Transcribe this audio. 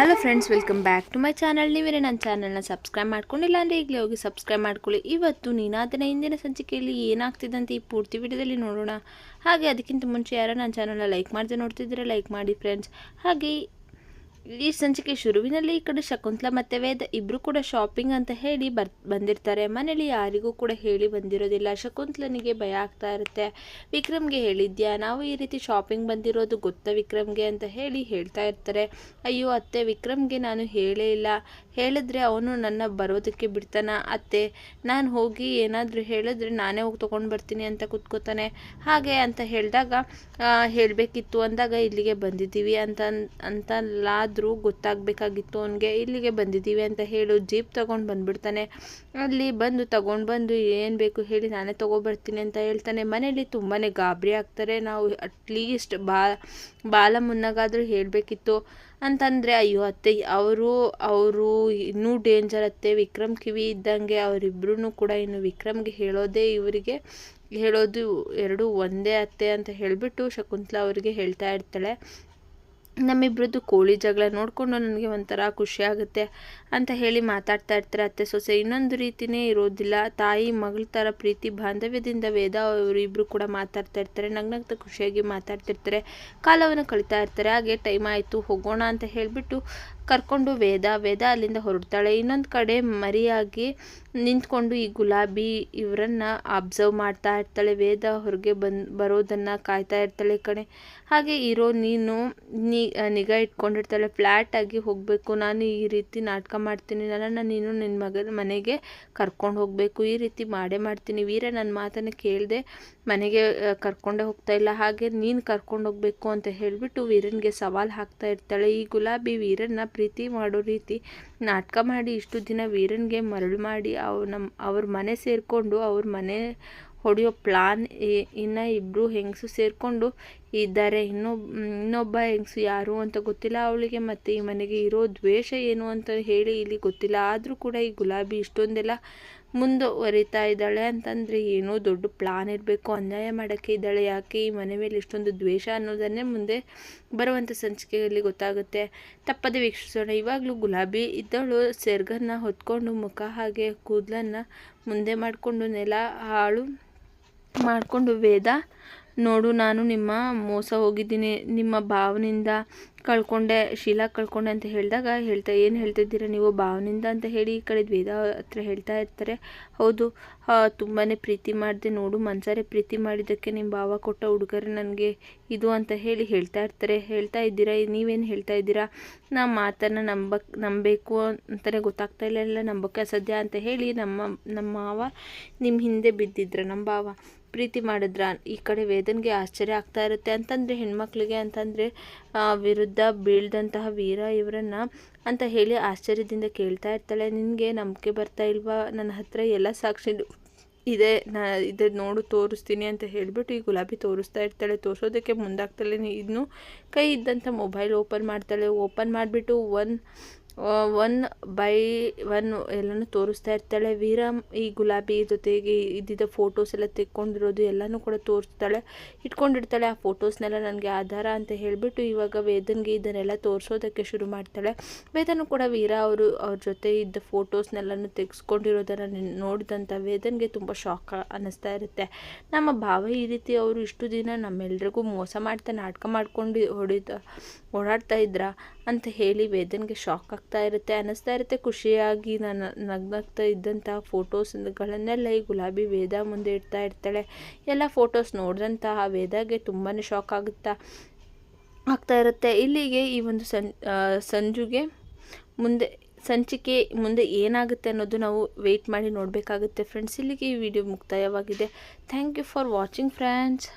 Hello friends welcome back to my channel ನೀವೇ ನನ್ನ ಚಾನಲ್ನ ಸಬ್ಸ್ಕ್ರೈಬ್ ಮಾಡ್ಕೊಂಡಿಲ್ಲ ಅಂದರೆ ಈಗಲೇ ಹೋಗಿ ಸಬ್ಸ್ಕ್ರೈಬ್ ಮಾಡ್ಕೊಳ್ಳಿ. ಇವತ್ತು ನೀನಾದನ ಹಿಂದಿನ ಸಂಚಿಕೆಯಲ್ಲಿ ಏನಾಗ್ತಿದೆ ಅಂತ ಈ ಪೂರ್ತಿ ವಿಡಿಯೋದಲ್ಲಿ ನೋಡೋಣ. ಹಾಗೆ ಅದಕ್ಕಿಂತ ಮುಂಚೆ ಯಾರೋ ನನ್ನ ಚಾನಲ್ನ ಲೈಕ್ ಮಾಡದೆ ನೋಡ್ತಿದ್ರೆ ಲೈಕ್ ಮಾಡಿ ಫ್ರೆಂಡ್ಸ್ ಹಾಗೆ ಈ ಸಂಚಿಕೆ ಶುರುವಿನಲ್ಲಿ ಈ ಕಡೆ ಶಕುಂತಲಾ ಮತ್ತು ವೇದ ಇಬ್ಬರು ಕೂಡ ಶಾಪಿಂಗ್ ಅಂತ ಹೇಳಿ ಬರ್ ಬಂದಿರ್ತಾರೆ. ಮನೇಲಿ ಯಾರಿಗೂ ಕೂಡ ಹೇಳಿ ಬಂದಿರೋದಿಲ್ಲ. ಶಕುಂತಲನಿಗೆ ಭಯ ಆಗ್ತಾ ಇರುತ್ತೆ. ವಿಕ್ರಮ್ಗೆ ಹೇಳಿದ್ಯಾ? ನಾವು ಈ ರೀತಿ ಶಾಪಿಂಗ್ ಬಂದಿರೋದು ಗೊತ್ತಾ ವಿಕ್ರಮ್ಗೆ ಅಂತ ಹೇಳಿ ಹೇಳ್ತಾ ಇರ್ತಾರೆ. ಅಯ್ಯೋ ಅತ್ತೆ, ವಿಕ್ರಮ್ಗೆ ನಾನು ಹೇಳೇ ಇಲ್ಲ. ಹೇಳಿದ್ರೆ ಅವನು ನನ್ನ ಬರೋದಕ್ಕೆ ಬಿಡ್ತಾನ? ಅತ್ತೆ, ನಾನು ಹೋಗಿ ಏನಾದರೂ ಹೇಳಿದ್ರೆ ನಾನೇ ಹೋಗಿ ತೊಗೊಂಡು ಬರ್ತೀನಿ ಅಂತ ಕೂತ್ಕೋತಾನೆ. ಹಾಗೆ ಅಂತ ಹೇಳಿದಾಗ ಹೇಳಬೇಕಿತ್ತು ಅಂದಾಗ ಇಲ್ಲಿಗೆ ಬಂದಿದ್ದೀವಿ ಅಂತ ಅಂತಲ್ಲಾದರೂ ಗೊತ್ತಾಗಬೇಕಾಗಿತ್ತು ಅವನಿಗೆ, ಇಲ್ಲಿಗೆ ಬಂದಿದ್ದೀವಿ ಅಂತ ಹೇಳು, ಜೀಪ್ ತಗೊಂಡು ಬಂದ್ಬಿಡ್ತಾನೆ. ಅಲ್ಲಿ ಬಂದು ತಗೊಂಡು ಬಂದು ಏನು ಬೇಕು ಹೇಳಿ ನಾನೇ ತೊಗೊಬರ್ತೀನಿ ಅಂತ ಹೇಳ್ತಾನೆ. ಮನೇಲಿ ತುಂಬಾ ಗಾಬರಿ ಆಗ್ತಾರೆ. ನಾವು ಅಟ್ಲೀಸ್ಟ್ ಬಾ, ಬಾಲ ಮುನ್ನಗಾದರೂ ಹೇಳಬೇಕಿತ್ತು. ಅಂತಂದರೆ, ಅಯ್ಯೋ ಅತ್ತೆ, ಅವರು ಅವರು ಇನ್ನೂ ಡೇಂಜರ್ ಅತ್ತೆ. ವಿಕ್ರಮ್ ಕಿವಿ ಇದ್ದಂಗೆ ಅವರಿಬ್ಬರೂ ಕೂಡ ಇನ್ನು ವಿಕ್ರಮ್ಗೆ ಹೇಳೋದೇ ಇವರಿಗೆ, ಹೇಳೋದು ಎರಡು ಒಂದೇ ಅತ್ತೆ ಅಂತ ಹೇಳಿಬಿಟ್ಟು ಶಕುಂತಲಾ ಅವರಿಗೆ ಹೇಳ್ತಾ ಇರ್ತಾಳೆ. ನಮ್ಮಿಬ್ಬರದ್ದು ಕೋಳಿ ಜಗಳ ನೋಡಿಕೊಂಡು ನನಗೆ ಒಂಥರ ಖುಷಿ ಆಗುತ್ತೆ ಅಂತ ಹೇಳಿ ಮಾತಾಡ್ತಾ ಇರ್ತಾರೆ ಅತ್ತೆ ಸೊಸೆ. ಇನ್ನೊಂದು ರೀತಿಯೇ ಇರೋದಿಲ್ಲ. ತಾಯಿ, ಮಗಳ ಥರ ಪ್ರೀತಿ, ಬಾಂಧವ್ಯದಿಂದ ವೇದ ಅವರಿಬ್ಬರು ಕೂಡ ಮಾತಾಡ್ತಾ ಇರ್ತಾರೆ. ನಗ್ನಗ್ತ ಖುಷಿಯಾಗಿ ಮಾತಾಡ್ತಿರ್ತಾರೆ ಕಾಲವನ್ನು ಕಳೀತಾ ಇರ್ತಾರೆ. ಹಾಗೆ ಟೈಮ್ ಆಯಿತು, ಹೋಗೋಣ ಅಂತ ಹೇಳಿಬಿಟ್ಟು ಕರ್ಕೊಂಡು ವೇದ ವೇದ ಅಲ್ಲಿಂದ ಹೊರಡ್ತಾಳೆ. ಇನ್ನೊಂದು ಕಡೆ ಮರಿಯಾಗಿ ನಿಂತ್ಕೊಂಡು ಈ ಗುಲಾಬಿ ಇವರನ್ನ ಅಬ್ಸರ್ವ್ ಮಾಡ್ತಾ ಇರ್ತಾಳೆ. ವೇದ ಹೊರಗೆ ಬಂದು, ಬರೋದನ್ನು ಕಾಯ್ತಾ ಇರ್ತಾಳೆ ಕಣೆ. ಹಾಗೆ ಇರೋ ನೀನು ನಿಗಾ ಇಟ್ಕೊಂಡಿರ್ತಾಳೆ. ಫ್ಲ್ಯಾಟಾಗಿ ಹೋಗಬೇಕು. ನಾನು ಈ ರೀತಿ ನಾಟಕ ಮಾಡ್ತೀನಿ. ನನ್ನ ನೀನು ನಿನ್ನ ಮಗನ ಮನೆಗೆ ಕರ್ಕೊಂಡು ಹೋಗಬೇಕು. ಈ ರೀತಿ ಮಾಡೇ ಮಾಡ್ತೀನಿ. ವೀರ ನನ್ನ ಮಾತನ್ನು ಕೇಳದೆ ಮನೆಗೆ ಕರ್ಕೊಂಡೇ ಹೋಗ್ತಾ ಇಲ್ಲ. ಹಾಗೆ ನೀನು ಕರ್ಕೊಂಡು ಹೋಗಬೇಕು ಅಂತ ಹೇಳಿಬಿಟ್ಟು ವೀರನಿಗೆ ಸವಾಲು ಹಾಕ್ತಾ ಇರ್ತಾಳೆ. ಈ ಗುಲಾಬಿ ವೀರನ್ನ ಪ್ರೀತಿ ಮಾಡೋ ರೀತಿ ನಾಟಕ ಮಾಡಿ ಇಷ್ಟು ದಿನ ವೀರನಿಗೆ ಮರಳು ಮಾಡಿ ಅವ್ ಅವ್ರ ಮನೆ ಸೇರಿಕೊಂಡು ಅವ್ರ ಮನೆ ಹೊಡೆಯೋ ಪ್ಲಾನ್ ಇನ್ನು ಇಬ್ಬರು ಹೆಂಗಸು ಸೇರಿಕೊಂಡು ಇದ್ದಾರೆ. ಇನ್ನೊಬ್ ಇನ್ನೊಬ್ಬ ಹೆಂಗಸು ಯಾರು ಅಂತ ಗೊತ್ತಿಲ್ಲ. ಅವಳಿಗೆ ಮತ್ತು ಈ ಮನೆಗೆ ಇರೋ ದ್ವೇಷ ಏನು ಅಂತ ಹೇಳಿ ಇಲ್ಲಿ ಗೊತ್ತಿಲ್ಲ. ಆದರೂ ಕೂಡ ಈ ಗುಲಾಬಿ ಇಷ್ಟೊಂದೆಲ್ಲ ಮುಂದುವರಿತಾ ಇದ್ದಾಳೆ ಅಂತಂದರೆ ಏನೋ ದೊಡ್ಡ ಪ್ಲಾನ್ ಇರಬೇಕು, ಅನ್ಯಾಯ ಮಾಡೋಕ್ಕೆ ಇದ್ದಾಳೆ, ಯಾಕೆ ಈ ಮನೆ ಮೇಲೆ ಇಷ್ಟೊಂದು ದ್ವೇಷ ಅನ್ನೋದನ್ನೇ ಮುಂದೆ ಬರುವಂಥ ಸಂಚಿಕೆಯಲ್ಲಿ ಗೊತ್ತಾಗುತ್ತೆ. ತಪ್ಪದೆ ವೀಕ್ಷಿಸೋಣ. ಇವಾಗಲೂ ಗುಲಾಬಿ ಇದ್ದವಳು ಸೆರ್ಗನ್ನು ಹೊತ್ಕೊಂಡು ಮುಖ ಹಾಗೆ ಕೂದಲನ್ನು ಮುಂದೆ ಮಾಡಿಕೊಂಡು ನೆಲ ಹಾಳು ಮಾಡಿಕೊಂಡು ವೇದ, ನೋಡು ನಾನು ನಿಮ್ಮ ಮೋಸ ಹೋಗಿದ್ದೀನಿ. ನಿಮ್ಮ ಭಾವನಿಂದ ಕಳ್ಕೊಂಡೆ, ಶೀಲಾ ಕಳ್ಕೊಂಡೆ ಅಂತ ಹೇಳಿದಾಗ ಹೇಳ್ತಾ, ಏನು ಹೇಳ್ತಿದ್ದೀರಾ? ನೀವು ಭಾವನಿಂದ ಅಂತ ಹೇಳಿ ಈ ಕಡೆ ವೇದ ಹತ್ರ ಹೇಳ್ತಾ ಇರ್ತಾರೆ. ಹೌದು ತುಂಬಾ ಪ್ರೀತಿ ಮಾಡಿದೆ ನೋಡು, ಮನ್ಸಾರೆ ಪ್ರೀತಿ ಮಾಡಿದ್ದಕ್ಕೆ ನಿಮ್ಮ ಭಾವ ಕೊಟ್ಟ ಹುಡುಗರು ನನಗೆ ಇದು ಅಂತ ಹೇಳಿ ಹೇಳ್ತಾ ಇರ್ತಾರೆ. ಹೇಳ್ತಾ ಇದ್ದೀರಾ? ನೀವೇನು ಹೇಳ್ತಾ ಇದ್ದೀರಾ? ನಾ ಮಾತನ್ನು ನಂಬಕ್ ನಂಬಬೇಕು ಅಂತಲೇ ಗೊತ್ತಾಗ್ತಾ ಇಲ್ಲ, ಎಲ್ಲ ನಂಬಕ್ಕೆ ಅಸಾಧ್ಯ ಅಂತ ಹೇಳಿ ನಮ್ಮ ನಮ್ಮ ಮಾವ ನಿಮ್ಮ ಹಿಂದೆ ಬಿದ್ದಿದ್ರ ನಮ್ಮ ಭಾವ ಪ್ರೀತಿ ಮಾಡಿದ್ರ, ಈ ಕಡೆ ವೇದನ್ಗೆ ಆಶ್ಚರ್ಯ ಆಗ್ತಾ ಇರುತ್ತೆ. ಅಂತಂದರೆ ಹೆಣ್ಮಕ್ಳಿಗೆ ಅಂತಂದರೆ ವಿರುದ್ಧ ಬೀಳ್ದಂತಹ ವೀರ ಇವರನ್ನ ಅಂತ ಹೇಳಿ ಆಶ್ಚರ್ಯದಿಂದ ಕೇಳ್ತಾ ಇರ್ತಾಳೆ. ನಿನಗೆ ನಂಬಿಕೆ ಬರ್ತಾ ಇಲ್ವಾ? ನನ್ನ ಹತ್ರ ಎಲ್ಲ ಸಾಕ್ಷಿ ಇದೆ ನಾ ಇದು ನೋಡು, ತೋರಿಸ್ತೀನಿ ಅಂತ ಹೇಳಿಬಿಟ್ಟು ಈ ಗುಲಾಬಿ ತೋರಿಸ್ತಾ ಇರ್ತಾಳೆ. ತೋರಿಸೋದಕ್ಕೆ ಮುಂದಾಗ್ತಾಳೆ. ಇನ್ನೂ ಕೈ ಇದ್ದಂಥ ಮೊಬೈಲ್ ಓಪನ್ ಮಾಡ್ತಾಳೆ. ಓಪನ್ ಮಾಡಿಬಿಟ್ಟು ಒನ್ ಒನ್ ಬೈ ಒನ್ ಎಲ್ಲನೂ ತೋರಿಸ್ತಾ ಇರ್ತಾಳೆ. ವೀರ ಈ ಗುಲಾಬಿ ಜೊತೆಗೆ ಇದ್ದಿದ್ದ ಫೋಟೋಸ್ ಎಲ್ಲ ತೆಕ್ಕೊಂಡಿರೋದು ಎಲ್ಲನೂ ಕೂಡ ತೋರಿಸ್ತಾಳೆ. ಇಟ್ಕೊಂಡಿರ್ತಾಳೆ ಆ ಫೋಟೋಸ್ನೆಲ್ಲ ನನಗೆ ಆಧಾರ ಅಂತ ಹೇಳಿಬಿಟ್ಟು ಇವಾಗ ವೇದನ್ಗೆ ಇದನ್ನೆಲ್ಲ ತೋರಿಸೋದಕ್ಕೆ ಶುರು ಮಾಡ್ತಾಳೆ. ವೇದನು ಕೂಡ ವೀರ ಅವರು, ಅವ್ರ ಜೊತೆ ಇದ್ದ ಫೋಟೋಸ್ನೆಲ್ಲನೂ ತೆಗೆಸ್ಕೊಂಡಿರೋದನ್ನು ನೋಡಿದಂಥ ವೇದನ್ಗೆ ತುಂಬ ಶಾಕ್ ಅನ್ನಿಸ್ತಾ ಇರುತ್ತೆ. ನಮ್ಮ ಭಾವ ಈ ರೀತಿ ಅವರು ಇಷ್ಟು ದಿನ ನಮ್ಮೆಲ್ರಿಗೂ ಮೋಸ ಮಾಡ್ತಾ ನಾಟಕ ಮಾಡ್ಕೊಂಡು ಹೊಡಿತ, ಓಡಾಡ್ತಾ ಇದ್ರ ಅಂತ ಹೇಳಿ ವೇದನ್ಗೆ ಶಾಕ್ ಆಗ್ತಾ ಇರುತ್ತೆ ಅನ್ನಿಸ್ತಾ ಇರುತ್ತೆ. ಖುಷಿಯಾಗಿ ನಾನು ನಗ್ನಗ್ತಾ ಇದ್ದಂಥ ಫೋಟೋಸ್ಗಳನ್ನೆಲ್ಲ ಈ ಗುಲಾಬಿ ವೇದ ಮುಂದೆ ಇಡ್ತಾ ಇರ್ತಾಳೆ. ಎಲ್ಲ ಫೋಟೋಸ್ ನೋಡಿದಂತಹ ವೇದಾಗೆ ತುಂಬಾ ಶಾಕ್ ಆಗುತ್ತಾ ಆಗ್ತಾ ಇರುತ್ತೆ. ಇಲ್ಲಿಗೆ ಈ ಒಂದು ಸಂ ಸಂಜುಗೆ ಮುಂದೆ, ಸಂಚಿಕೆ ಮುಂದೆ ಏನಾಗುತ್ತೆ ಅನ್ನೋದು ನಾವು ವೆಯ್ಟ್ ಮಾಡಿ ನೋಡಬೇಕಾಗುತ್ತೆ ಫ್ರೆಂಡ್ಸ್ ಇಲ್ಲಿಗೆ ಈ video ಮುಕ್ತಾಯವಾಗಿದೆ. Thank you for watching friends